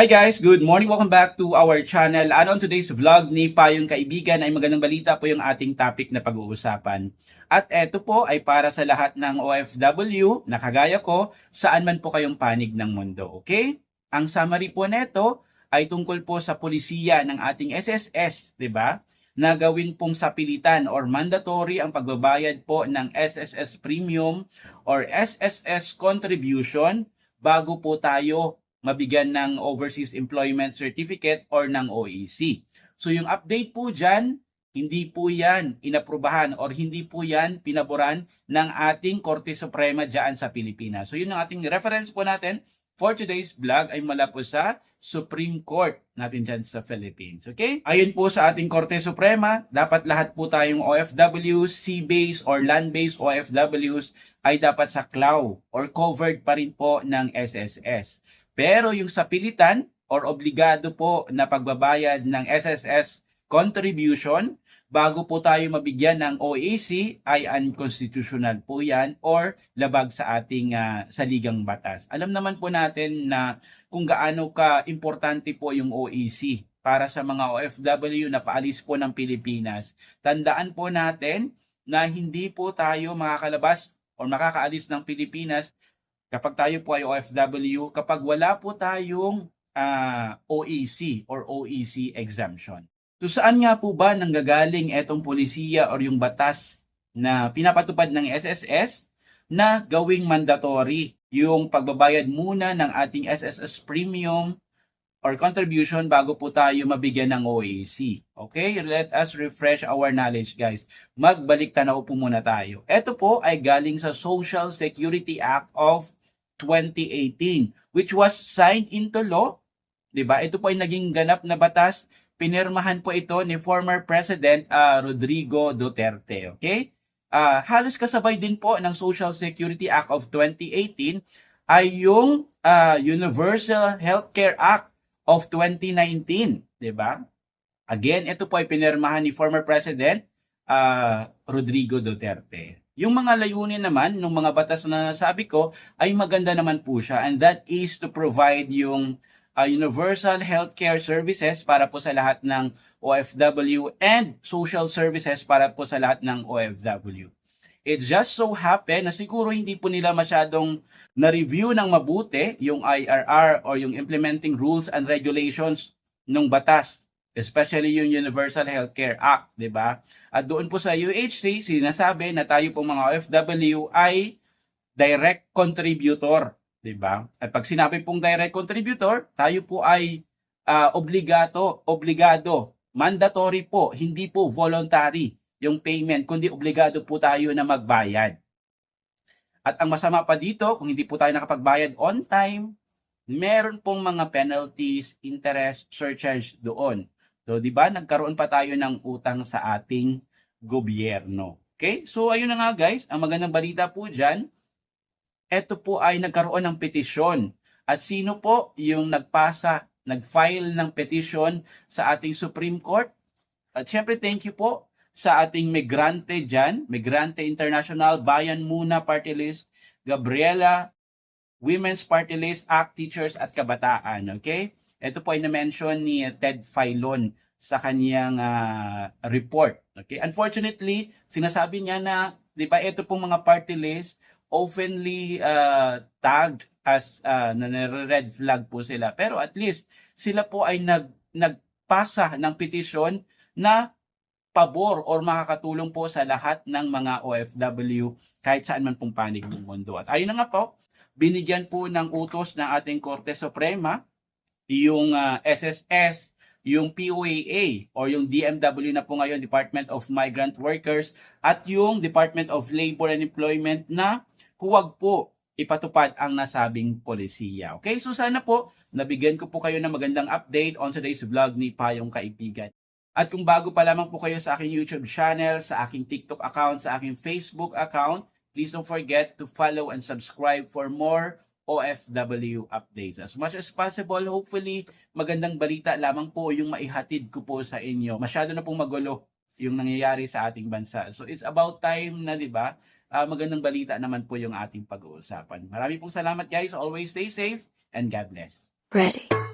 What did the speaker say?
Hi guys, good morning. Welcome back to our channel. And on today's vlog ni Payong Kaibigan ay magandang balita po yung ating topic na pag-uusapan. At eto po ay para sa lahat ng OFW na kagaya ko, saan man po kayong panig ng mundo, okay? Ang summary po neto ay tungkol po sa polisiya ng ating SSS, 'di ba? Na gawin pong sapilitan or mandatory ang pagbabayad po ng SSS premium or SSS contribution bago po tayo mabigyan ng Overseas Employment Certificate or ng OEC. So yung update po dyan, hindi po yan inaprubahan or hindi po yan pinaboran ng ating Korte Suprema dyan sa Pilipinas. So yun ang ating reference po natin for today's vlog ay mula po sa Supreme Court natin dyan sa Philippines. Okay? Ayon po sa ating Korte Suprema, dapat lahat po tayong OFWs, sea-based or land-based OFWs ay dapat sa CLAW or covered pa rin po ng SSS. Pero yung sa pilitan or obligado po na pagbabayad ng SSS contribution bago po tayo mabigyan ng OAC ay unconstitutional po yan or labag sa ating ah, saligang batas. Alam naman po natin na kung gaano ka importante po yung OAC para sa mga OFW na paalis po ng Pilipinas. Tandaan po natin na hindi po tayo makakalabas or makakaalis ng Pilipinas kapag tayo po ay OFW, kapag wala po tayong ah, OEC or OEC exemption. So saan nga po ba nanggagaling etong polisiya or yung batas na pinapatupad ng SSS na gawing mandatory yung pagbabayad muna ng ating SSS premium or contribution bago po tayo mabigyan ng OAC. Okay? Let us refresh our knowledge, guys. Magbalik tanaw po muna tayo. Ito po ay galing sa Social Security Act of 2018 which was signed into law. 'Di ba? Ito po ay naging ganap na batas. Pinirmahan po ito ni former President ah, Rodrigo Duterte. Okay? Ah, halos kasabay din po ng Social Security Act of 2018 ay yung ah, Universal Healthcare Act of 2019, 'di ba? Again, ito po ay pinirmahan ni former President ah, Rodrigo Duterte. Yung mga layunin naman ng mga batas na nasabi ko ay maganda naman po siya and that is to provide yung ah, universal healthcare services para po sa lahat ng OFW and social services para po sa lahat ng OFW. It just so happen na siguro hindi po nila masyadong na-review ng mabuti yung IRR or yung implementing rules and regulations ng batas, especially yung Universal Healthcare Act, 'di ba? At doon po sa UH3 sinasabi na tayo pong mga OFW ay direct contributor, 'di ba? At pag sinabi pong direct contributor, tayo po ay ah, obligato, obligado, mandatory po, hindi po voluntary yung payment, kundi obligado po tayo na magbayad. At ang masama pa dito, kung hindi po tayo nakapagbayad on time, meron pong mga penalties, interest, surcharge doon. So, di ba, nagkaroon pa tayo ng utang sa ating gobyerno. Okay? So, ayun na nga guys, ang magandang balita po dyan, ito po ay nagkaroon ng petisyon. At sino po yung nagpasa, nag-file ng petition sa ating Supreme Court? At syempre, thank you po sa ating migrante dyan, Migrante International, Bayan Muna Party List, Gabriela, Women's Party List, ACT Teachers at Kabataan. Okay? Ito po ay na-mention ni Ted Filon sa kanyang ah, report. Okay? Unfortunately, sinasabi niya na, di ba, ito pong mga party list, oftenly ah, tagged as uh, na red flag po sila. Pero at least, sila po ay nag, nagpasa ng petition na pabor or makakatulong po sa lahat ng mga OFW kahit saan man pong panig ng mundo. At ayun na nga po, binigyan po ng utos ng ating Korte Suprema yung ah, SSS, yung POAA or yung DMW na po ngayon, Department of Migrant Workers at yung Department of Labor and Employment na huwag po ipatupad ang nasabing polisiya. Okay, so sana po nabigyan ko po kayo ng magandang update on today's vlog ni Payong Kaibigan. At kung bago pa lamang po kayo sa aking YouTube channel, sa aking TikTok account, sa aking Facebook account, please don't forget to follow and subscribe for more OFW updates. As much as possible, hopefully, magandang balita lamang po yung maihatid ko po sa inyo. Masyado na pong magulo yung nangyayari sa ating bansa. So it's about time na, di ba, ah, magandang balita naman po yung ating pag-uusapan. Marami pong salamat guys. Always stay safe and God bless. Ready.